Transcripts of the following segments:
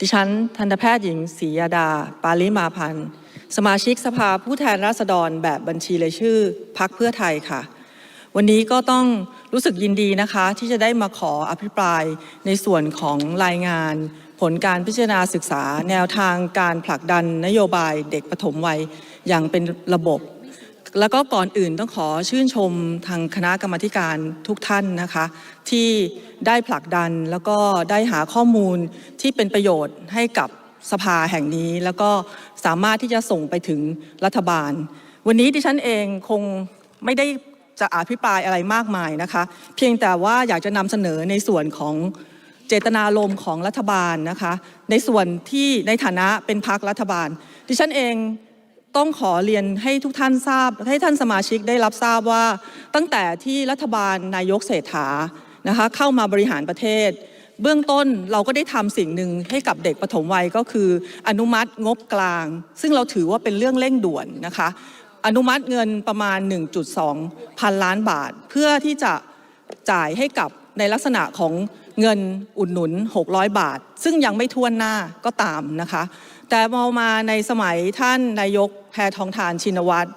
ดิฉันทันตแพทย์หญิงศรียาดา ปาลิมาพันธ์ สมาชิกสภาผู้แทนราษฎรแบบบัญชีรายชื่อพักเพื่อไทยค่ะ วันนี้ก็ต้องรู้สึกยินดีนะคะ ที่จะได้มาขออภิปรายในส่วนของรายงาน ผลการพิจารณาศึกษา แนวทางการผลักดันนโยบายเด็กปฐมวัยอย่างเป็นระบบ แล้วก็ก่อนอื่นต้องขอชื่นชมทางคณะกรรมการทุกท่านนะคะ ที่ได้ผลักดันแล้วก็ได้หาข้อมูลที่เป็นประโยชน์ให้กับสภาแห่งนี้ แล้วก็สามารถที่จะส่งไปถึงรัฐบาล วันนี้ดิฉันเองคงไม่ได้จะอภิปรายอะไรมากมายนะคะ เพียงแต่ว่าอยากจะนำเสนอในส่วนของเจตนารมณ์ของรัฐบาลนะคะ ในส่วนที่ในฐานะเป็นพักรัฐบาล ดิฉันเอง ต้องขอเรียนให้ทุกท่านทราบ ให้ท่านสมาชิกได้รับทราบว่า ตั้งแต่ที่รัฐบาลนายกเศรษฐานะคะเข้ามาบริหารประเทศ เบื้องต้นเราก็ได้ทำสิ่งหนึ่งให้กับเด็กปฐมวัยก็คือ อนุมัติงบกลาง ซึ่งเราถือว่าเป็นเรื่องเร่งด่วนนะคะอนุมัติเงินประมาณ 1.2 พันล้านบาท เพื่อที่จะจ่ายให้กับในลักษณะของเงินอุดหนุน 600 บาท ซึ่งยังไม่ท่วนหน้าก็ตามนะคะ แต่มองมาในสมัยท่านนายกแพทองทานชินวัตร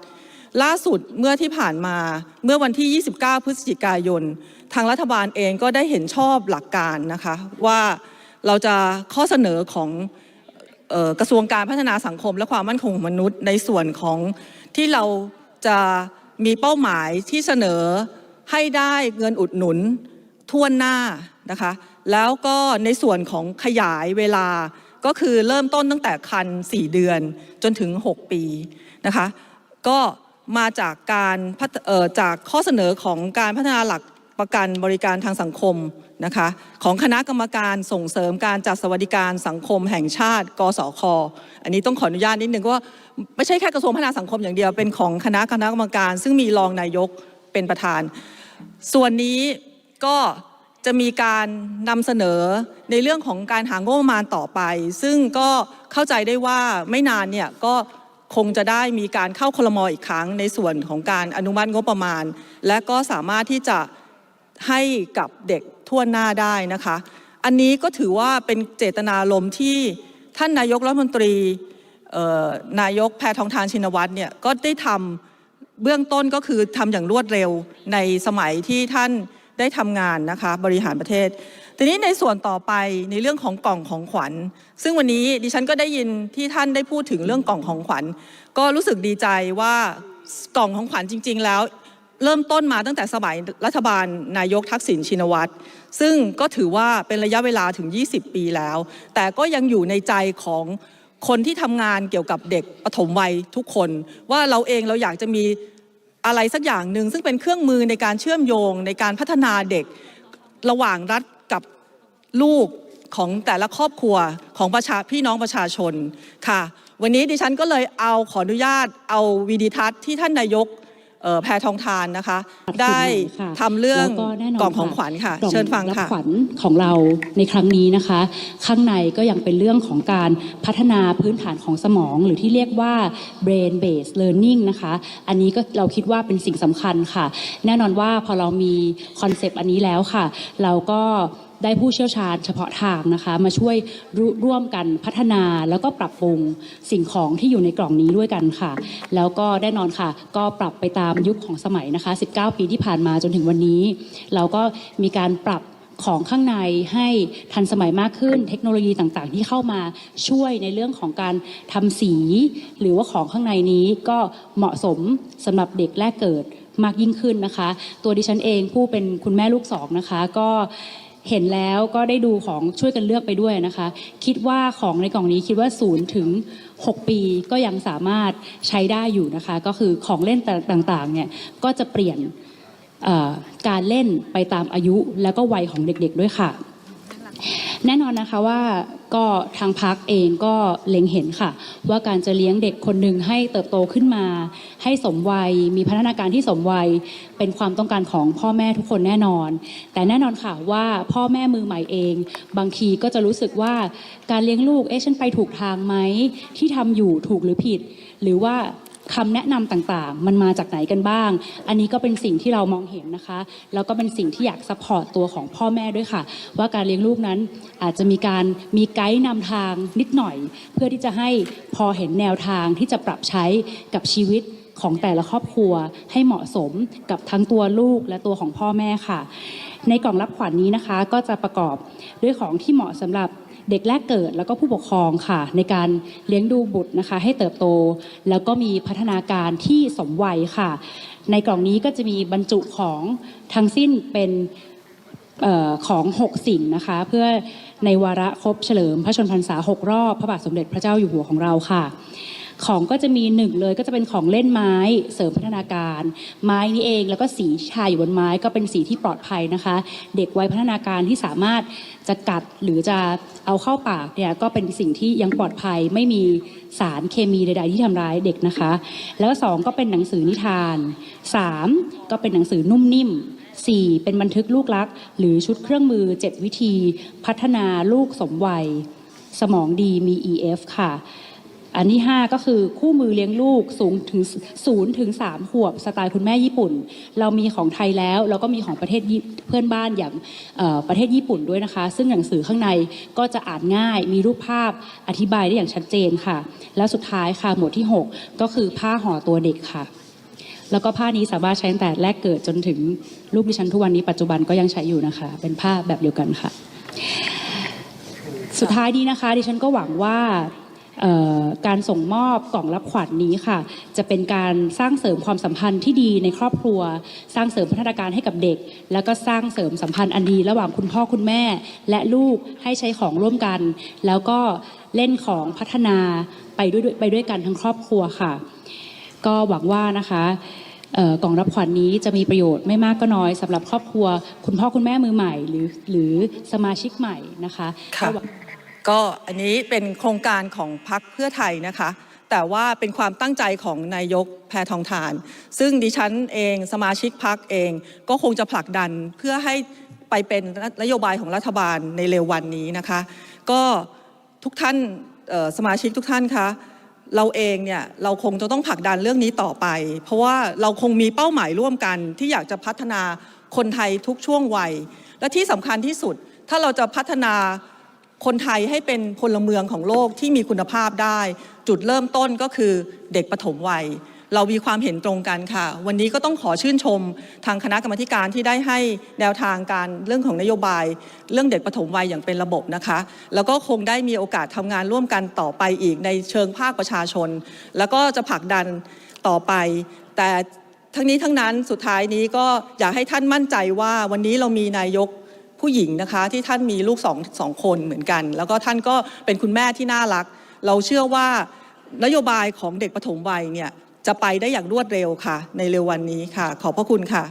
ล่าสุดเมื่อที่ผ่านมาเมื่อวันที่ 29 พฤศจิกายน ทางรัฐบาลเองก็ได้เห็นชอบหลักการนะคะว่าเราจะข้อเสนอของออกระทรวงการพัฒนาสังคมและความมั่นคงของมนุษย์ ในส่วนของที่เราจะมีเป้าหมายที่เสนอให้ได้เงินอุดหนุนทั่วหน้านะคะแล้วก็ในส่วนของขยายเวลา ก็คือเริ่มต้นตั้งแต่คัน 4 เดือนจนถึง 6 ปีนะคะก็มาจากการจากข้อเสนอของการพัฒนาหลักประกันบริการทางสังคมนะคะของคณะกรรมการส่งเสริมการจัดสวัสดิการสังคมแห่งชาติ กสคอันนี้ต้องขออนุญาตนิดนึงว่าไม่ใช่แค่กระทรวงพัฒนาสังคมอย่างเดียวเป็นของคณะคณะกรรมการ ซึ่งมีรองนายกเป็นประธาน ส่วนนี้ก็ จะมีการนำเสนอในเรื่องของการหางบประมาณต่อไป ซึ่งก็เข้าใจได้ว่าไม่นานเนี่ยก็คงจะได้มีการเข้าคลมออีกครั้ง ในส่วนของการอนุมัติงบประมาณ และก็สามารถที่จะให้กับเด็กทั่วหน้าได้นะคะ อันนี้ก็ถือว่าเป็นเจตนารมณ์ที่ท่านนายกรัฐมนตรีนายกแพทองทานชินวัตรเนี่ยก็ได้ทำเบื้องต้นก็คือทำอย่างรวดเร็วในสมัยที่ท่าน ได้ทำงานนะคะบริหารประเทศ ทีนี้ในส่วนต่อไปในเรื่องของกล่องของขวัญ ซึ่งวันนี้ดิฉันก็ได้ยินที่ท่านได้พูดถึงเรื่องกล่องของขวัญ ก็รู้สึกดีใจว่ากล่องของขวัญจริง ๆ แล้วเริ่มต้นมาตั้งแต่สมัยรัฐบาลนายกทักษิณชินวัตร ซึ่งก็ถือว่าเป็นระยะเวลาถึง 20 ปีแล้ว แต่ก็ยังอยู่ในใจของคนที่ทำงานเกี่ยวกับเด็กปฐมวัยทุกคน ว่าเราเองเราอยากจะมี อะไรสักอย่างหนึ่งซึ่งเป็นเครื่องมือในการเชื่อมโยงในการพัฒนาเด็กระหว่างรัฐกับลูกของแต่ละครอบครัวของประชาพี่น้องประชาชนค่ะ วันนี้ดิฉันก็เลยเอาขออนุญาตเอาวีดีทัศน์ที่ท่านนายก แพทองทานนะคะ ได้ทำเรื่องแล้วก็แน่นอนกล่องของขวัญค่ะกล่องเชิญฟังรับค่ะขวัญของเราในครั้งนี้นะคะ ข้างในก็ยังเป็นเรื่องของการพัฒนาพื้นฐานของสมอง หรือที่เรียกว่า brain based learning นะคะ อันนี้ก็เราคิดว่าเป็นสิ่งสำคัญค่ะ แน่นอนว่าพอเรามีคอนเซปต์อันนี้แล้วค่ะ เราก็ ได้ผู้เชี่ยวชาญเฉพาะทางนะคะ มาช่วยร่วร่วมกันพัฒนาแล้วก็ปรับปรุงสิ่งของที่อยู่ในกล่องนี้ด้วยกันค่ะ แล้วก็แน่นอนค่ะ ก็ปรับไปตามยุคของสมัยนะคะ 19 ปีที่ผ่านมาจนถึงวันนี้ เราก็มีการปรับของข้างในให้ทันสมัยมากขึ้น เทคโนโลยีต่างๆ ที่เข้ามาช่วยในเรื่องของการทำสี หรือว่าของข้างในนี้ก็เหมาะสมสำหรับเด็กแรกเกิดมากยิ่งขึ้นนะคะ ตัวดิฉันเองผู้เป็นคุณแม่ลูกสองนะคะ ก็ เห็นแล้วก็ได้ดูของช่วยกันเลือกไปด้วยนะคะ คิดว่าของในกล่องนี้คิดว่า0ูนย์ถึง6 ปีก็ยังสามารถใช้ได้อยู่นะคะ ก็คือของเล่นต่างๆเนี่ยก็จะเปลี่ยนการเล่นไปตามอายุแล้วก็วัยของเด็กๆด้วยค่ะ แน่นอนนะคะว่าก็ทางพักเองก็เล็งเห็นค่ะ ว่าการจะเลี้ยงเด็กคนหนึ่งให้เติบโตขึ้นมา ให้สมวัย มีพัฒนาการที่สมวัย เป็นความต้องการของพ่อแม่ทุกคนแน่นอน แต่แน่นอนค่ะว่าพ่อแม่มือใหม่เอง บางทีก็จะรู้สึกว่าการเลี้ยงลูกเอ๊ะฉันไปถูกทางไหมที่ทำอยู่ถูกหรือผิด หรือว่า คำแนะนำต่างๆ มันมาจากไหนกันบ้าง อันนี้ก็เป็นสิ่งที่เรามองเห็นนะคะ แล้วก็เป็นสิ่งที่อยากซัพพอร์ตตัวของพ่อแม่ด้วยค่ะ ว่าการเลี้ยงลูกนั้นอาจจะมีการมีไกด์นำทางนิดหน่อย เพื่อที่จะให้พอเห็นแนวทางที่จะปรับใช้กับชีวิตของแต่ละครอบครัวให้เหมาะสมกับทั้งตัวลูกและตัวของพ่อแม่ค่ะ ในกล่องรับขวัญนี้นะคะก็จะประกอบด้วยของที่เหมาะสำหรับ เด็กแรกเกิดแล้วก็ผู้ปกครองค่ะ ในการเลี้ยงดูบุตรนะคะ ให้เติบโต แล้วก็มีพัฒนาการที่สมวัยค่ะ ในกล่องนี้ก็จะมีบรรจุของทั้งสิ้นเป็นออของ 6 สิ่งนะคะ เพื่อในวาระครบเฉลิมพระชนพรรษา 6 รอบ พระบาทสมเด็จพระเจ้าอยู่หัวของเราค่ะ ของก็จะมีหนึ่งเลยก็จะเป็นของเล่นไม้เสริมพัฒนาการ ไม้นี้เองแล้วก็สีชายอยู่บนไม้ก็เป็นสีที่ปลอดภัยนะคะ เด็กวัยพัฒนาการที่สามารถจะกัดหรือจะเอาเข้าปากเนี่ยก็เป็นสิ่งที่ยังปลอดภัยไม่มีสารเคมีใด ๆ ที่ทำร้ายเด็กนะคะ แล้วสองก็เป็นหนังสือนิทานสามก็เป็นหนังสือนุ่มนิ่ม 4. เป็นบันทึกลูกรัก หรือชุดเครื่องมือ 7 วิธี พัฒนาลูกสมวัย สมองดีมี EF ค่ะ อันที่5ก็คือคู่มือเลี้ยงลูกสูงถึง0ถึง3ขวบสไตล์คุณแม่ญี่ปุ่น เรามีของไทยแล้วเราก็มีของประเทศเพื่อนบ้านอย่างประเทศญี่ปุ่นด้วยนะคะ ซึ่งหนังสือข้างในก็จะอ่านง่าย มีรูปภาพอธิบายได้อย่างชัดเจนค่ะ แล้วสุดท้ายค่ะหมวดที่ 6 ก็คือผ้าห่อตัวเด็กค่ะ แล้วก็ผ้านี้สามารถใช้ตั้งแต่แรกเกิดจนถึงลูกดิฉันทุกวันนี้ปัจจุบันก็ยังใช้อยู่นะคะ เป็นผ้าแบบเดียวกันค่ะ สุดท้ายนี้นะคะ ดิฉันก็หวังว่า การส่งมอบกล่องรับขวัญนี้ค่ะ จะเป็นการสร้างเสริมความสัมพันธ์ที่ดีในครอบครัว สร้างเสริมพัฒนาการให้กับเด็ก แล้วก็สร้างเสริมสัมพันธ์อันดี ระหว่างคุณพ่อคุณแม่ และลูกให้ใช้ของร่วมกัน แล้วก็เล่นของพัฒนาไปด้วยไปด้วยกันทั้งครอบครัวค่ะ ก็หวังว่านะคะกล่องรับขวัญนี้จะมีประโยชน์ไม่มากก็น้อยสำหรับครอบครัว คุณพ่อคุณแม่มือใหม่ หรือหรือสมาชิกใหม่นะคะค่ะ ก็อันนี้เป็นโครงการของพรรคเพื่อไทยนะคะ แต่ว่าเป็นความตั้งใจของนายกแพทองทาน ซึ่งดิฉันเองสมาชิกพรรคเอง ก็คงจะผลักดันเพื่อให้ไปเป็นนโยบายของรัฐบาลในเร็ววันนี้นะคะ ก็ทุกท่านสมาชิกทุกท่านคะเราเองเนี่ยเราคงจะต้องผลักดันเรื่องนี้ต่อไป เพราะว่าเราคงมีเป้าหมายร่วมกัน ที่อยากจะพัฒนาคนไทยทุกช่วงวัย และที่สำคัญที่สุดถ้าเราจะพัฒนา คนไทยให้เป็นพลเมืองของโลกที่มีคุณภาพได้ จุดเริ่มต้นก็คือเด็กปฐมวัย เรามีความเห็นตรงกันค่ะ วันนี้ก็ต้องขอชื่นชมทางคณะกรรมการที่ได้ให้แนวทางการเรื่องของนโยบาย เรื่องเด็กปฐมวัยอย่างเป็นระบบนะคะ แล้วก็คงได้มีโอกาสทำงานร่วมกันต่อไปอีกในเชิงภาคประชาชน แล้วก็จะผลักดันต่อไป แต่ทั้งนี้ทั้งนั้นสุดท้ายนี้ก็อยากให้ท่านมั่นใจว่าวันนี้เรามีนายก ผู้หญิงนะคะที่ท่านมีลูกสองสองคนเหมือนกัน แล้วก็ท่านก็เป็นคุณแม่ที่น่ารัก เราเชื่อว่านโยบายของเด็กปฐมวัยเนี่ยจะไปได้อย่างรวดเร็วค่ะ ในเร็ววันนี้ค่ะ ขอบพระคุณค่ะ